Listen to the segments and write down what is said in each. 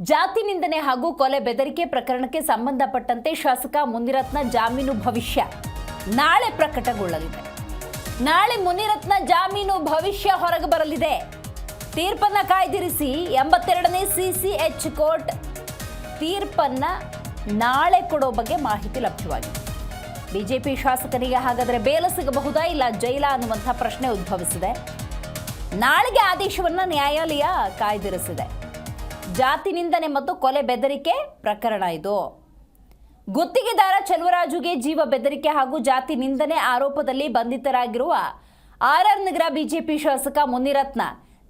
ಜಾತಿ ನಿಂದನೆ ಹಾಗೂ ಕೊಲೆ ಬೆದರಿಕೆ ಪ್ರಕರಣಕ್ಕೆ ಸಂಬಂಧಪಟ್ಟಂತೆ ಶಾಸಕ ಮುನಿರತ್ನ ಜಾಮೀನು ಭವಿಷ್ಯ ನಾಳೆ ಪ್ರಕಟಗೊಳ್ಳಲಿದೆ. ನಾಳೆ ಮುನಿರತ್ನ ಜಾಮೀನು ಭವಿಷ್ಯ ಹೊರಗೆ ಬರಲಿದೆ. ತೀರ್ಪನ್ನ ಕಾಯ್ದಿರಿಸಿ ಎಂಬತ್ತೆರಡನೇ ಸಿಸಿಎಚ್ ಕೋರ್ಟ್ ತೀರ್ಪನ್ನ ನಾಳೆ ಕೊಡೋ ಬಗ್ಗೆ ಮಾಹಿತಿ ಲಭ್ಯವಾಗಿದೆ. ಬಿಜೆಪಿ ಶಾಸಕರಿಗೆ ಹಾಗಾದರೆ ಬೇಲ ಸಿಗಬಹುದಾ? ಇಲ್ಲ ಜೈಲ ಅನ್ನುವಂಥ ಪ್ರಶ್ನೆ ಉದ್ಭವಿಸಿದೆ. ನಾಳೆಗೆ ಆದೇಶವನ್ನು ನ್ಯಾಯಾಲಯ ಕಾಯ್ದಿರಿಸಿದೆ. ಜಾತಿ ನಿಂದನೆ ಮತ್ತು ಕೊಲೆ ಬೆದರಿಕೆ ಪ್ರಕರಣ ಇದು. ಗುತ್ತಿಗೆದಾರ ಚೆಲುವರಾಜುಗೆ ಜೀವ ಬೆದರಿಕೆ ಹಾಗೂ ಜಾತಿ ನಿಂದನೆ ಆರೋಪದಲ್ಲಿ ಬಂಧಿತರಾಗಿರುವ R R R Nagar BJP ಶಾಸಕ ಮುನಿರತ್ನ,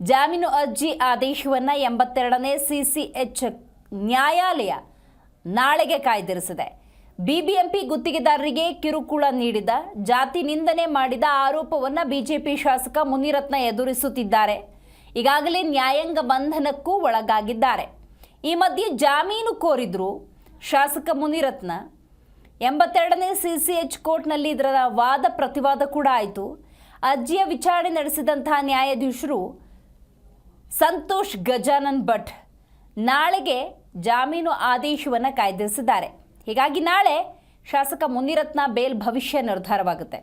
ಜಾಮೀನು ಅರ್ಜಿ ಆದೇಶವನ್ನ ಎಂಬತ್ತೆರಡನೇ ಸಿಸಿಎಚ್ ನ್ಯಾಯಾಲಯ ನಾಳೆಗೆ ಕಾಯ್ದಿರಿಸಿದೆ. ಬಿಬಿಎಂಪಿ ಗುತ್ತಿಗೆದಾರರಿಗೆ ಕಿರುಕುಳ ನೀಡಿದ ಜಾತಿ ನಿಂದನೆ ಮಾಡಿದ ಆರೋಪವನ್ನ ಬಿಜೆಪಿ ಶಾಸಕ ಮುನಿರತ್ನ ಎದುರಿಸುತ್ತಿದ್ದಾರೆ. ಈಗಾಗಲೇ ನ್ಯಾಯಾಂಗ ಬಂಧನಕ್ಕೂ ಒಳಗಾಗಿದ್ದಾರೆ. ಈ ಮಧ್ಯೆ ಜಾಮೀನು ಕೋರಿದ್ರು ಶಾಸಕ ಮುನಿರತ್ನ. ಎಂಬತ್ತೆರಡನೇ ಸಿ ಸಿ ಎಚ್ ಕೋರ್ಟ್ನಲ್ಲಿ ಇದರ ವಾದ ಪ್ರತಿವಾದ ಕೂಡ ಆಯಿತು. ಅರ್ಜಿಯ ವಿಚಾರಣೆ ನಡೆಸಿದಂತಹ ನ್ಯಾಯಾಧೀಶರು ಸಂತೋಷ್ ಗಜಾನನ್ ಭಟ್ ನಾಳೆಗೆ ಜಾಮೀನು ಆದೇಶವನ್ನು ಕಾಯ್ದಿರಿಸಿದ್ದಾರೆ. ಹೀಗಾಗಿ ನಾಳೆ ಶಾಸಕ ಮುನಿರತ್ನ ಬೇಲ್ ಭವಿಷ್ಯ ನಿರ್ಧಾರವಾಗುತ್ತೆ.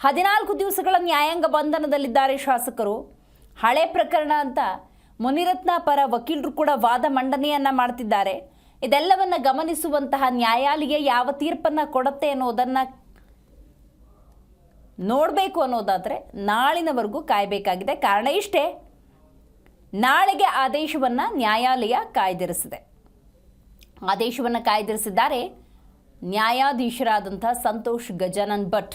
ಹದಿನಾಲ್ಕು ದಿವಸಗಳ ನ್ಯಾಯಾಂಗ ಬಂಧನದಲ್ಲಿದ್ದಾರೆ ಶಾಸಕರು. ಹಳೆ ಪ್ರಕರಣ ಅಂತ ಮುನಿರತ್ನ ಪರ ವಕೀಲರು ಕೂಡ ವಾದ ಮಂಡನೆಯನ್ನ ಮಾಡ್ತಿದ್ದಾರೆ. ಇದೆಲ್ಲವನ್ನ ಗಮನಿಸುವಂತಹ ನ್ಯಾಯಾಲಯ ಯಾವ ತೀರ್ಪನ್ನ ಕೊಡುತ್ತೆ ಅನ್ನೋದನ್ನ ನೋಡಬೇಕು ಅನ್ನೋದಾದರೆ ನಾಳಿನವರೆಗೂ ಕಾಯಬೇಕಾಗಿದೆ. ಕಾರಣ ಇಷ್ಟೇ, ನಾಳೆಗೆ ಆದೇಶವನ್ನು ನ್ಯಾಯಾಲಯ ಕಾಯ್ದಿರಿಸಿದೆ. ಆದೇಶವನ್ನು ಕಾಯ್ದಿರಿಸಿದ್ದಾರೆ ನ್ಯಾಯಾಧೀಶರಾದಂಥ ಸಂತೋಷ್ ಗಜಾನನ್ ಭಟ್.